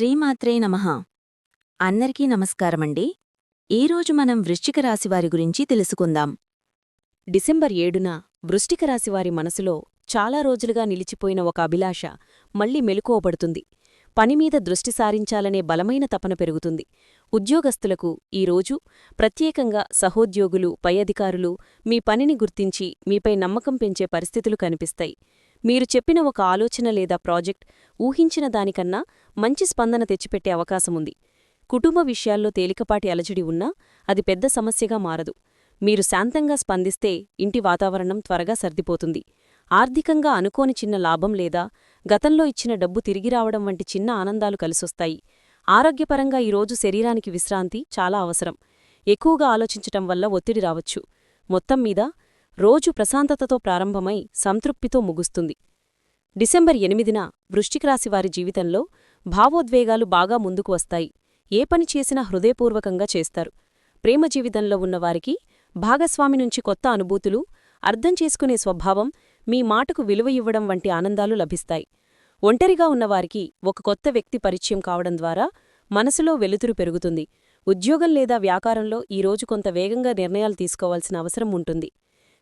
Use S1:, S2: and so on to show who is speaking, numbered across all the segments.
S1: శ్రీమాత్రే నమ. అందరికీ నమస్కారమండి. ఈరోజు మనం వృశ్చిక రాశివారి గురించి తెలుసుకుందాం.
S2: డిసెంబర్ ఏడున వృష్టిక రాశివారి మనసులో చాలా రోజులుగా నిలిచిపోయిన ఒక అభిలాష మళ్ళీ మెలుకోబడుతుంది పనిమీద దృష్టి సారించాలనే బలమైన తపన పెరుగుతుంది. ఉద్యోగస్తులకు ఈ రోజు ప్రత్యేకంగా సహోద్యోగులు పై అధికారులు మీ పనిని గుర్తించి మీపై నమ్మకం పెంచే పరిస్థితులు కనిపిస్తాయి. మీరు చెప్పిన ఒక ఆలోచన లేదా ప్రాజెక్ట్ ఊహించిన దానికన్నా మంచి స్పందన తెచ్చిపెట్టే అవకాశముంది కుటుంబ విషయాల్లో తేలికపాటి అలజడి ఉన్నా అది పెద్ద సమస్యగా మారదు. మీరు శాంతంగా స్పందిస్తే ఇంటి వాతావరణం త్వరగా సర్దిపోతుంది. ఆర్థికంగా అనుకోని చిన్న లాభం లేదా గతంలో ఇచ్చిన డబ్బు తిరిగి రావడం వంటి చిన్న ఆనందాలు కలిసొస్తాయి. ఆరోగ్యపరంగా ఈరోజు శరీరానికి విశ్రాంతి చాలా అవసరం. ఎక్కువగా ఆలోచించటం వల్ల ఒత్తిడి రావచ్చు. మొత్తం మీద రోజు ప్రశాంతతతో ప్రారంభమై సంతృప్తితో ముగుస్తుంది. డిసెంబర్ ఎనిమిదిన వృష్టికరాశివారి జీవితంలో భావోద్వేగాలు బాగా ముందుకు వస్తాయి. ఏ పని చేసినా హృదయపూర్వకంగా చేస్తారు. ప్రేమ జీవితంలో ఉన్నవారికి భాగస్వామి నుంచి కొత్త అనుభూతులు అర్థం చేసుకునే స్వభావం మీ మాటకు విలువ ఇవ్వడం వంటి ఆనందాలు లభిస్తాయి. ఒంటరిగా ఉన్నవారికి ఒక కొత్త వ్యక్తి పరిచయం కావడం ద్వారా మనసులో వెలుతురు పెరుగుతుంది. ఉద్యోగం లేదా వ్యాపారంలో ఈరోజు కొంత వేగంగా నిర్ణయాలు తీసుకోవాల్సిన అవసరం ఉంటుంది.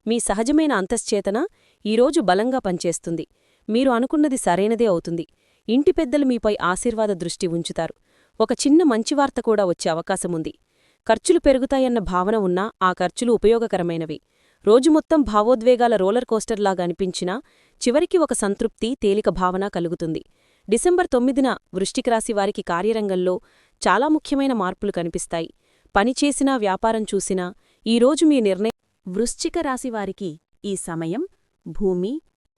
S2: మీ సహజమైన అంతశ్చేతన ఈరోజు బలంగా పనిచేస్తుంది. మీరు అనుకున్నది సరైనదే అవుతుంది. ఇంటి పెద్దలు మీపై ఆశీర్వాద దృష్టి ఉంచుతారు. ఒక చిన్న మంచివార్త కూడా వచ్చే అవకాశముంది ఖర్చులు పెరుగుతాయన్న భావన ఉన్నా ఆ ఖర్చులు ఉపయోగకరమైనవి. రోజు మొత్తం భావోద్వేగాల రోలర్ కోస్టర్లాగా అనిపించినా చివరికి ఒక సంతృప్తి తేలిక భావన కలుగుతుంది. డిసెంబర్ తొమ్మిదిన వృష్టికరాశి వారికి కార్యరంగంలో చాలా ముఖ్యమైన మార్పులు కనిపిస్తాయి. పనిచేసినా వ్యాపారం చూసినా ఈరోజు మీ నిర్ణయం వృశ్చిక రాశివారికి ఈ సమయం భూమి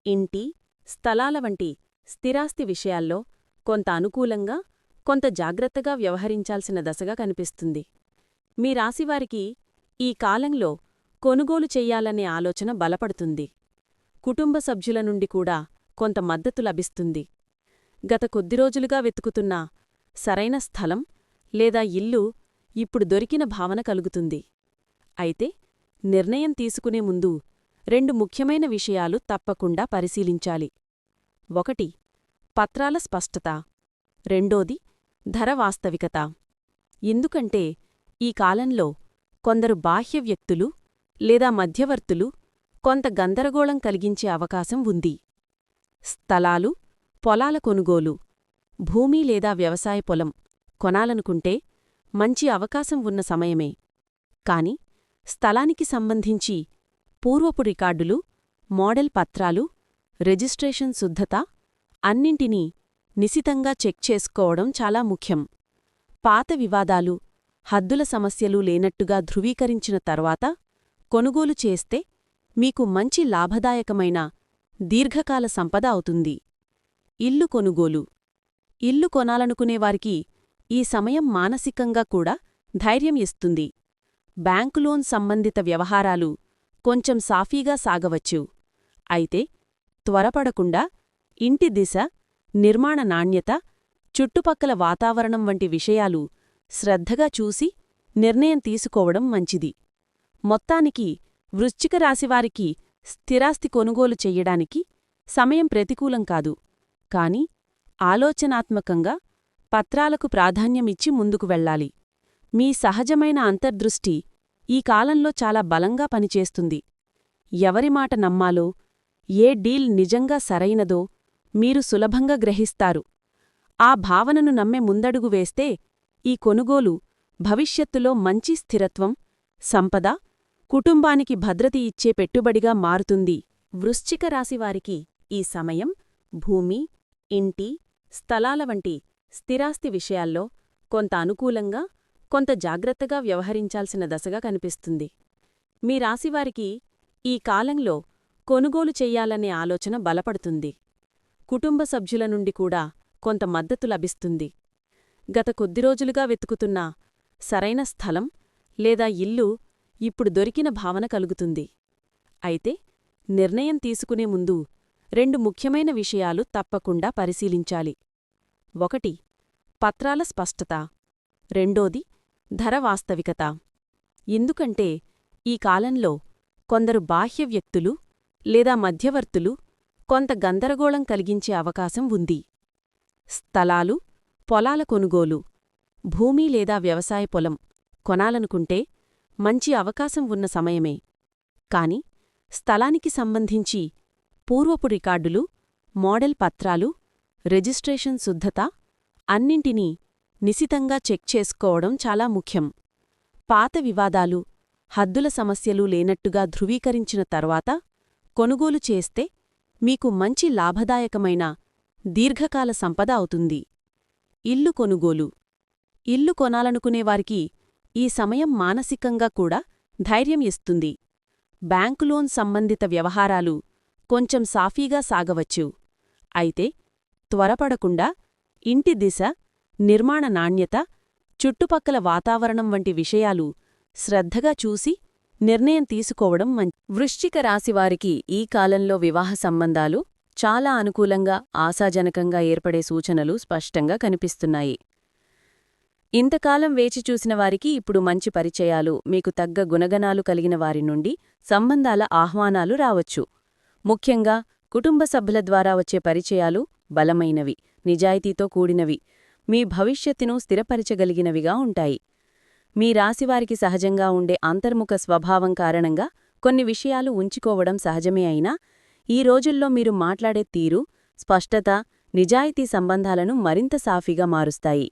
S2: ఇంటి స్థలాల వంటి స్థిరాస్తి విషయాల్లో కొంత అనుకూలంగా కొంత జాగ్రత్తగా వ్యవహరించాల్సిన దశగా కనిపిస్తుంది. మీ రాశివారికి ఈ కాలంలో కొనుగోలు చెయ్యాలనే ఆలోచన బలపడుతుంది. కుటుంబ సభ్యుల నుండి కూడా కొంత మద్దతు లభిస్తుంది. గత కొద్ది రోజులుగా వెతుకుతున్న సరైన స్థలం లేదా ఇల్లు ఇప్పుడు దొరికిన భావన కలుగుతుంది. అయితే నిర్ణయం తీసుకునే ముందు రెండు ముఖ్యమైన విషయాలు తప్పకుండా పరిశీలించాలి. ఒకటి పత్రాల స్పష్టత. రెండోది ధర వాస్తవికత. ఎందుకంటే ఈ కాలంలో కొందరు బాహ్య వ్యక్తులు లేదా మధ్యవర్తులు కొంత గందరగోళం కలిగించే అవకాశం ఉంది. స్థలాలు పొలాల కొనుగోలు భూమి లేదా వ్యవసాయ పొలం కొనాలనుకుంటే మంచి అవకాశం ఉన్న సమయమే. కాని స్థలానికి సంబంధించి పూర్వపు రికార్డులు మోడల్ పత్రాలు రిజిస్ట్రేషన్ శుద్ధత అన్నింటినీ నిశితంగా చెక్ చేసుకోవడం చాలా ముఖ్యం. పాత వివాదాలు హద్దుల సమస్యలు లేనట్టుగా ధృవీకరించిన తర్వాత కొనుగోలు చేస్తే మీకు మంచి లాభదాయకమైన దీర్ఘకాల సంపద అవుతుంది. ఇల్లు కొనుగోలు. ఇల్లు కొనాలనుకునేవారికి ఈ సమయం మానసికంగా కూడా ధైర్యం ఇస్తుంది. బ్యాంకు లోన్ సంబంధిత వ్యవహారాలు కొంచెం సాఫీగా సాగవచ్చు. అయితే త్వరపడకుండా ఇంటి దిశ నిర్మాణ నాణ్యత చుట్టుపక్కల వాతావరణం వంటి విషయాలు శ్రద్ధగా చూసి నిర్ణయం తీసుకోవడం మంచిది. మొత్తానికి వృశ్చిక రాశివారికి స్థిరాస్తి కొనుగోలు చెయ్యడానికి సమయం ప్రతికూలం కాదు. కాని ఆలోచనాత్మకంగా పత్రాలకు ప్రాధాన్యమిచ్చి ముందుకు వెళ్ళాలి. మీ సహజమైన అంతర్దృష్టి ఈ కాలంలో చాలా బలంగా పనిచేస్తుంది. ఎవరి మాట నమ్మాలో ఏ డీల్ నిజంగా సరైనదో మీరు సులభంగా గ్రహిస్తారు. ఆ భావనను నమ్మే ముందడుగు వేస్తే ఈ కొనుగోలు భవిష్యత్తులో మంచి స్థిరత్వం సంపద కుటుంబానికి భద్రతి ఇచ్చే పెట్టుబడిగా మారుతుంది. వృశ్చిక రాశివారికి ఈ సమయం భూమి ఇంటి స్థలాల వంటి స్థిరాస్తి విషయాల్లో కొంత అనుకూలంగా కొంత జాగ్రత్తగా వ్యవహరించాల్సిన దశగా కనిపిస్తుంది. మీ రాశివారికి ఈ కాలంలో కొనుగోలు చెయ్యాలనే ఆలోచన బలపడుతుంది. కుటుంబ సభ్యుల నుండి కూడా కొంత మద్దతు లభిస్తుంది. గత కొద్ది రోజులుగా వెతుకుతున్న సరైన స్థలం లేదా ఇల్లు ఇప్పుడు దొరికిన భావన కలుగుతుంది. అయితే నిర్ణయం తీసుకునే ముందు రెండు ముఖ్యమైన విషయాలు తప్పకుండా పరిశీలించాలి. ఒకటి పత్రాల స్పష్టత. రెండోది ధర వాస్తవికత. ఎందుకంటే ఈ కాలంలో కొందరు బాహ్య వ్యక్తులు లేదా మధ్యవర్తులు కొంత గందరగోళం కలిగించే అవకాశం ఉంది. స్థలాలు పొలాల కొనుగోలు భూమి లేదా వ్యవసాయ పొలం కొనాలనుకుంటే మంచి అవకాశం ఉన్న సమయమే. కాని స్థలానికి సంబంధించి పూర్వపు రికార్డులు మోడల్ పత్రాలు రిజిస్ట్రేషన్ శుద్ధత అన్నింటినీ నిశితంగా చెక్ చేసుకోవడం చాలా ముఖ్యం. పాత వివాదాలు హద్దుల సమస్యలు లేనట్టుగా ధృవీకరించిన తర్వాత కొనుగోలు చేస్తే మీకు మంచి లాభదాయకమైన దీర్ఘకాల సంపద అవుతుంది. ఇల్లు కొనుగోలు. ఇల్లు కొనాలనుకునేవారికి ఈ సమయం మానసికంగా కూడా ధైర్యం ఇస్తుంది. బ్యాంకు లోన్ సంబంధిత వ్యవహారాలు కొంచెం సాఫీగా సాగవచ్చు. అయితే త్వరపడకుండా ఇంటి దిశ నిర్మాణ నాణ్యత చుట్టుపక్కల వాతావరణం వంటి విషయాలు శ్రద్ధగా చూసి నిర్ణయం తీసుకోవడం మంచి వృశ్చిక రాశివారికి ఈ కాలంలో వివాహ సంబంధాలు చాలా అనుకూలంగా ఆశాజనకంగా ఏర్పడే సూచనలు స్పష్టంగా కనిపిస్తున్నాయి. ఇంతకాలం వేచి చూసిన వారికి ఇప్పుడు మంచి పరిచయాలు మీకు తగ్గ గుణగణాలు కలిగిన వారి నుండి సంబంధాల ఆహ్వానాలు రావచ్చు. ముఖ్యంగా కుటుంబ సభ్యుల ద్వారా వచ్చే పరిచయాలు బలమైనవి నిజాయితీతో కూడినవి మీ భవిష్యత్తును స్థిరపరచగలిగినవిగా ఉంటాయి. మీ రాశివారికి సహజంగా ఉండే అంతర్ముఖ స్వభావం కారణంగా కొన్ని విషయాలు ఉంచుకోవడం సహజమే అయినా ఈ రోజుల్లో మీరు మాట్లాడే తీరు స్పష్టత నిజాయితీ సంబంధాలను మరింత సాఫీగా మారుస్తాయి.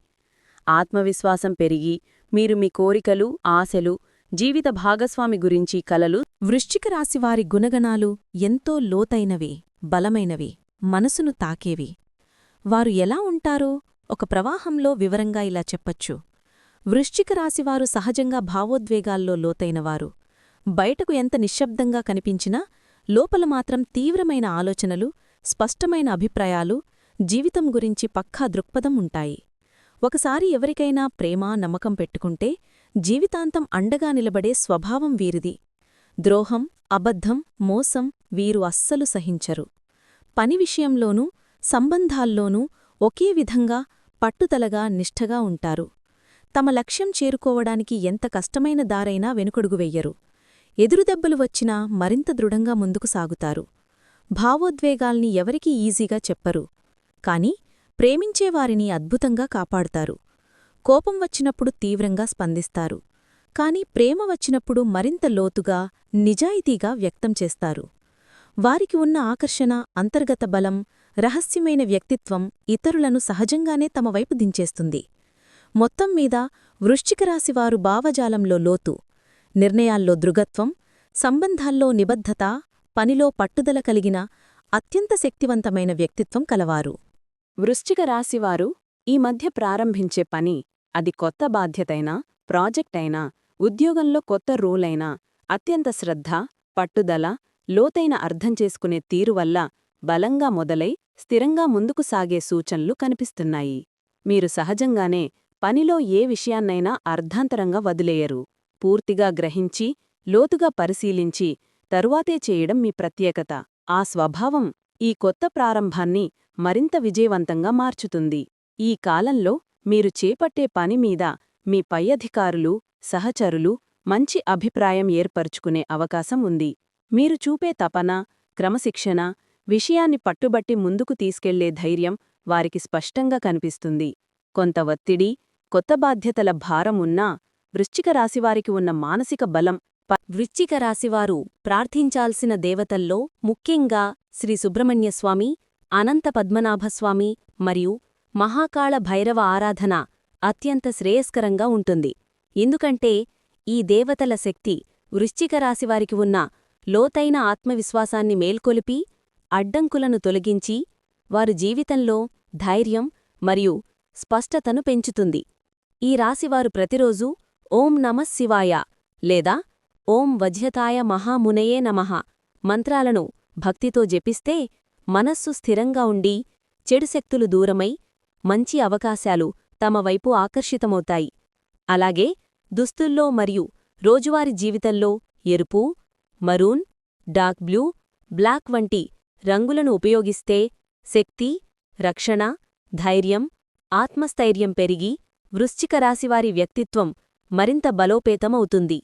S2: ఆత్మవిశ్వాసం పెరిగి మీరు మీ కోరికలు ఆశలు జీవిత భాగస్వామి గురించి కలలు
S1: వృశ్చిక రాశివారి గుణగణాలు ఎంతో లోతైనవి బలమైనవి మనసును తాకేవి. వారు ఎలా ఉంటారో ఒక ప్రవాహంలో వివరంగా ఇలా చెప్పచ్చు. వృశ్చిక రాశివారు సహజంగా భావోద్వేగాల్లో లోతైనవారు. బయటకు ఎంత నిశ్శబ్దంగా కనిపించినా లోపల మాత్రం తీవ్రమైన ఆలోచనలు స్పష్టమైన అభిప్రాయాలు జీవితం గురించి పక్కా దృక్పథం ఉంటాయి. ఒకసారి ఎవరికైనా ప్రేమ నమ్మకం పెట్టుకుంటే జీవితాంతం అండగా నిలబడే స్వభావం వీరిది. ద్రోహం అబద్ధం మోసం వీరు అస్సలు సహించరు. పని విషయంలోనూ సంబంధాల్లోనూ ఒకే విధంగా పట్టుదలగా నిష్ఠగా ఉంటారు. తమ లక్ష్యం చేరుకోవడానికి ఎంత కష్టమైన దారైనా వెనుకొడుగు వెయ్యరు ఎదురుదెబ్బలు వచ్చినా మరింత దృఢంగా ముందుకు సాగుతారు. భావోద్వేగాల్ని ఎవరికీ ఈజీగా చెప్పరు. కాని ప్రేమించేవారిని అద్భుతంగా కాపాడుతారు. కోపం వచ్చినప్పుడు తీవ్రంగా స్పందిస్తారు. కాని ప్రేమ వచ్చినప్పుడు మరింత లోతుగా నిజాయితీగా వ్యక్తం చేస్తారు. వారికి ఉన్న ఆకర్షణ అంతర్గత బలం రహస్యమైన వ్యక్తిత్వం ఇతరులను సహజంగానే తమ వైపు దించేస్తుంది. మొత్తం మీద వృశ్చికరాశివారు భావజాలంలో లోతు నిర్ణయాల్లో దృగత్వం సంబంధాల్లో నిబద్ధత పనిలో పట్టుదల కలిగిన అత్యంత శక్తివంతమైన వ్యక్తిత్వం కలవారు.
S2: వృశ్చిక రాశివారు ఈ మధ్య ప్రారంభించే పని అది కొత్త బాధ్యతైనా ప్రాజెక్టైనా ఉద్యోగంలో కొత్త రోలైనా అత్యంత శ్రద్ధ పట్టుదల లోతైన అర్థం చేసుకునే తీరు వల్ల బలంగా మొదలై స్థిరంగా ముందుకు సాగే సూచనలు కనిపిస్తున్నాయి. మీరు సహజంగానే పనిలో ఏ విషయాన్నైనా అర్ధాంతరంగా వదిలేయరు. పూర్తిగా గ్రహించి లోతుగా పరిశీలించి తరువాతే చేయడం మీ ప్రత్యేకత. ఆ స్వభావం ఈ కొత్త ప్రారంభాన్ని మరింత విజయవంతంగా మార్చుతుంది. ఈ కాలంలో మీరు చేపట్టే పని మీద మీ పై అధికారులు సహచరులు మంచి అభిప్రాయం ఏర్పరుచుకునే అవకాశం ఉంది. మీరు చూపే తపన క్రమశిక్షణ విషయాన్ని పట్టుబట్టి ముందుకు తీసుకెళ్ళే ధైర్యం వారికి స్పష్టంగా కనిపిస్తుంది. కొంత ఒత్తిడి కొత్త బాధ్యతల భారం ఉన్నా వృశ్చిక రాశివారికి ఉన్న మానసిక బలం వృశ్చిక రాశివారు ప్రార్థించాల్సిన దేవతల్లో ముఖ్యంగా శ్రీ సుబ్రహ్మణ్యస్వామి అనంత పద్మనాభస్వామి మరియు మహాకాళ భైరవ ఆరాధన అత్యంత శ్రేయస్కరంగా ఉంటుంది. ఎందుకంటే ఈ దేవతల శక్తి వృశ్చిక రాశివారికి ఉన్న లోతైన ఆత్మవిశ్వాసాన్ని మేల్కొలిపి అడ్డంకులను తొలగించి వారు జీవితంలో ధైర్యం మరియు స్పష్టతను పెంచుతుంది. ఈ రాశివారు ప్రతిరోజూ ఓం నమః శివాయ లేదా ఓం వజ్యతాయ మహామునయే నమః మంత్రాలను భక్తితో జపిస్తే మనస్సు స్థిరంగా ఉండి చెడు శక్తులు దూరమై మంచి అవకాశాలు తమ వైపు ఆకర్షితమవుతాయి. అలాగే దుస్తుల్లో మరియు రోజువారీ జీవితంలో ఎరుపు మరూన్ డార్క్ బ్లూ బ్లాక్ వంటి రంగులను ఉపయోగిస్తే శక్తి రక్షణ ధైర్యం ఆత్మస్థైర్యం పెరిగి వృశ్చిక రాశివారి వ్యక్తిత్వం మరింత బలోపేతమవుతుంది.